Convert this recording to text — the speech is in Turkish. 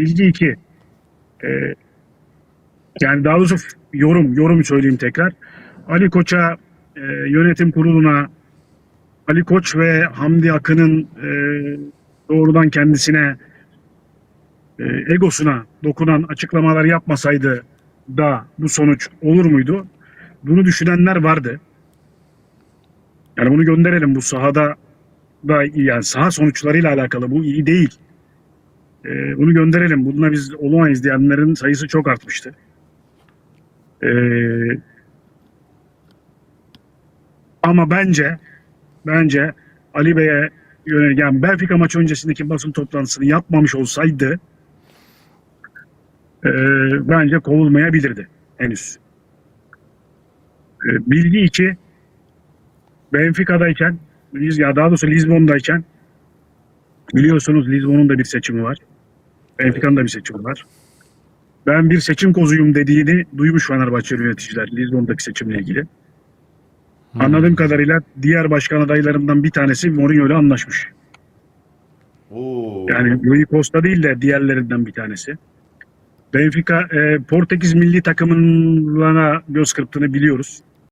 Bilgi 2. Ee, yani daha doğrusu yorum, yorum söyleyeyim tekrar. Ali Koç'a, e, yönetim kuruluna, Ali Koç ve Hamdi Akın'ın e, doğrudan kendisine e, egosuna dokunan açıklamalar yapmasaydı da bu sonuç olur muydu? Bunu düşünenler vardı. Yani bunu gönderelim bu sahada da yani saha sonuçlarıyla alakalı bu iyi değil. Ee, bunu gönderelim. Bununla biz olamayız diyenlerin sayısı çok artmıştı. Ee, ama bence bence Ali Bey'e yönelik yani Benfica maçı öncesindeki basın toplantısını yapmamış olsaydı e, bence kovulmayabilirdi henüz. E, bilgi iki Benfica'dayken ya daha doğrusu Lizbon'dayken biliyorsunuz Lizbon'un da bir seçimi var. Benfica'nın da bir seçimi var. Ben bir seçim kozuyum dediğini duymuş Fenerbahçe yöneticiler Lizbon'daki seçimle ilgili. Anladığım kadarıyla diğer başkan adaylarından bir tanesi Mourinho ile anlaşmış. Oo. Yani Rui Costa değil de diğerlerinden bir tanesi. Benfica e, Portekiz milli takımına göz kırptığını biliyoruz.